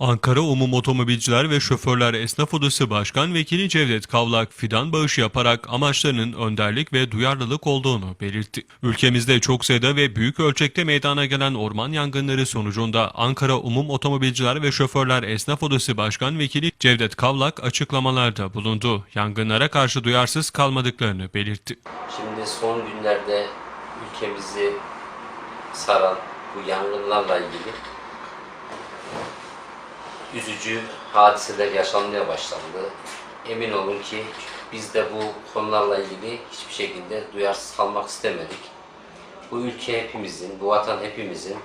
Ankara Umum Otomobilciler ve Şoförler Esnaf Odası Başkan Vekili Cevdet Kavlak fidan bağışı yaparak amaçlarının önderlik ve duyarlılık olduğunu belirtti. Ülkemizde çok sayıda ve büyük ölçekte meydana gelen orman yangınları sonucunda Ankara Umum Otomobilciler ve Şoförler Esnaf Odası Başkan Vekili Cevdet Kavlak açıklamalarda bulundu. Yangınlara karşı duyarsız kalmadıklarını belirtti. Şimdi son günlerde ülkemizi saran bu yangınlarla ilgili üzücü hadiseler yaşanmaya başlandı. Emin olun ki biz de bu konularla ilgili hiçbir şekilde duyarsız kalmak istemedik. Bu ülke hepimizin, bu vatan hepimizin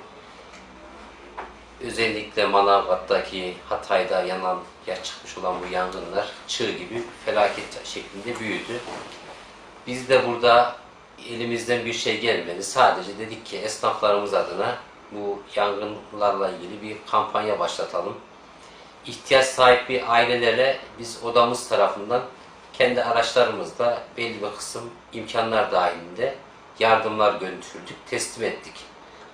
özellikle Manavgat'taki Hatay'da yanan, ya çıkmış olan bu yangınlar çığ gibi felaket şeklinde büyüdü. Biz de burada elimizden bir şey gelmedi. Sadece dedik ki esnaflarımız adına bu yangınlarla ilgili bir kampanya başlatalım. İhtiyaç sahibi ailelere biz odamız tarafından kendi araçlarımızda belli bir kısım imkanlar dahilinde yardımlar götürdük, teslim ettik.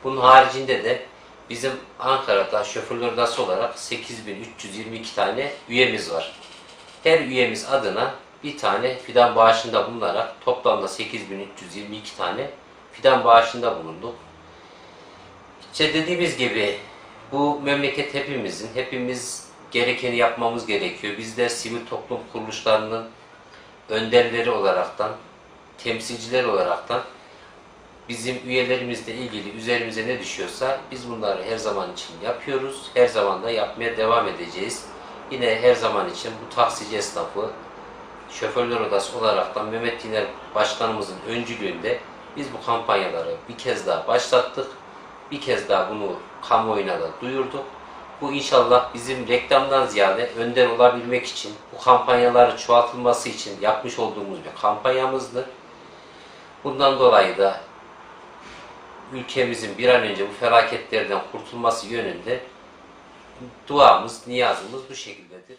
Bunun haricinde de bizim Ankara'da şoförler odası olarak 8322 tane üyemiz var her üyemiz adına bir tane fidan bağışında bulunarak toplamda 8322 tane fidan bağışında bulunduk. İşte dediğimiz gibi bu memleket hepimizin, hepimiz gerekeni yapmamız gerekiyor. Biz de sivil toplum kuruluşlarının önderleri olaraktan, temsilcileri olaraktan bizim üyelerimizle ilgili üzerimize ne düşüyorsa biz bunları her zaman için yapıyoruz. Her zaman da yapmaya devam edeceğiz. Yine her zaman için bu taksici esnafı şoförler odası olaraktan Mehmet Diner Başkanımızın öncülüğünde biz bu kampanyaları bir kez daha başlattık. Bir kez daha bunu kamuoyuna da duyurduk. Bu inşallah bizim reklamdan ziyade önder olabilmek için, bu kampanyaları çoğaltılması için yapmış olduğumuz bir kampanyamızdı. Bundan dolayı da ülkemizin bir an önce bu felaketlerden kurtulması yönünde duamız, niyazımız bu şekildedir.